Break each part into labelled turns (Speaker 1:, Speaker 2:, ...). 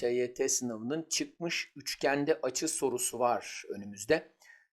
Speaker 1: YT sınavının çıkmış üçgende açı sorusu var önümüzde.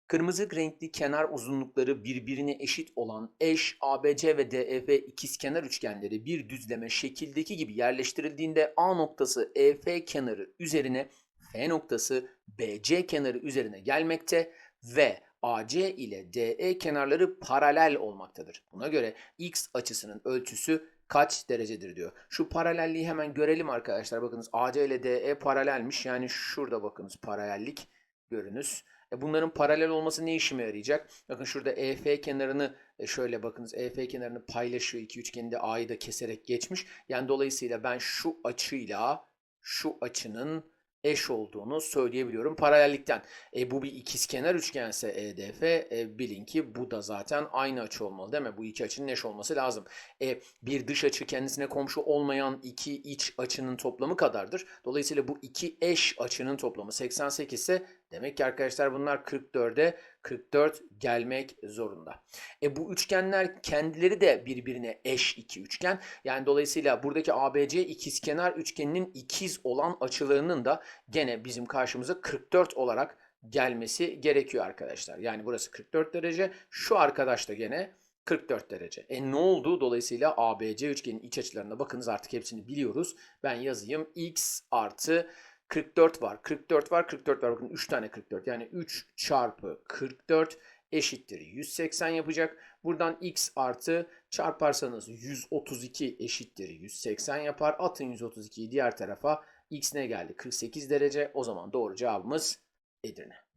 Speaker 1: Kırmızı renkli kenar uzunlukları birbirine eşit olan eş ABC ve DEF ikizkenar üçgenleri bir düzleme şekildeki gibi yerleştirildiğinde A noktası EF kenarı üzerine F noktası BC kenarı üzerine gelmekte ve AC ile DE kenarları paralel olmaktadır. Buna göre x açısının ölçüsü kaç derecedir diyor. Şu paralelliği hemen görelim arkadaşlar. Bakınız AC ile DE paralelmiş. Yani şurada bakınız paralellik görünüz. E bunların paralel olması ne işime yarayacak? Bakın şurada EF kenarını e şöyle bakınız EF kenarını paylaşıyor. iki üçgeni de A'yı da keserek geçmiş. Yani dolayısıyla ben şu açıyla şu açının eş olduğunu söyleyebiliyorum paralellikten. E, bu bir ikizkenar üçgense EDF e, bilin ki bu da zaten aynı açı olmalı değil mi? Bu iki açının eş olması lazım. E, bir dış açı kendisine komşu olmayan iki iç açının toplamı kadardır. Dolayısıyla bu iki eş açının toplamı 88 ise demek ki arkadaşlar bunlar 44'e 44 gelmek zorunda. E bu üçgenler kendileri de birbirine eş iki üçgen. Yani dolayısıyla buradaki ABC ikizkenar üçgeninin ikiz olan açılarının da gene bizim karşımıza 44 olarak gelmesi gerekiyor arkadaşlar. Yani burası 44 derece. Şu arkadaş da gene 44 derece. E ne oldu? Dolayısıyla ABC üçgenin iç açılarına bakınız artık hepsini biliyoruz. Ben yazayım. X artı 44 var. 44 var. 44 var. Bakın 3 tane 44. Yani 3 çarpı 44 eşittir 180 yapacak. Buradan x artı çarparsanız 132 eşittir 180 yapar. Atın 132'yi diğer tarafa. x ne geldi? 48 derece. O zaman doğru cevabımız Edirne.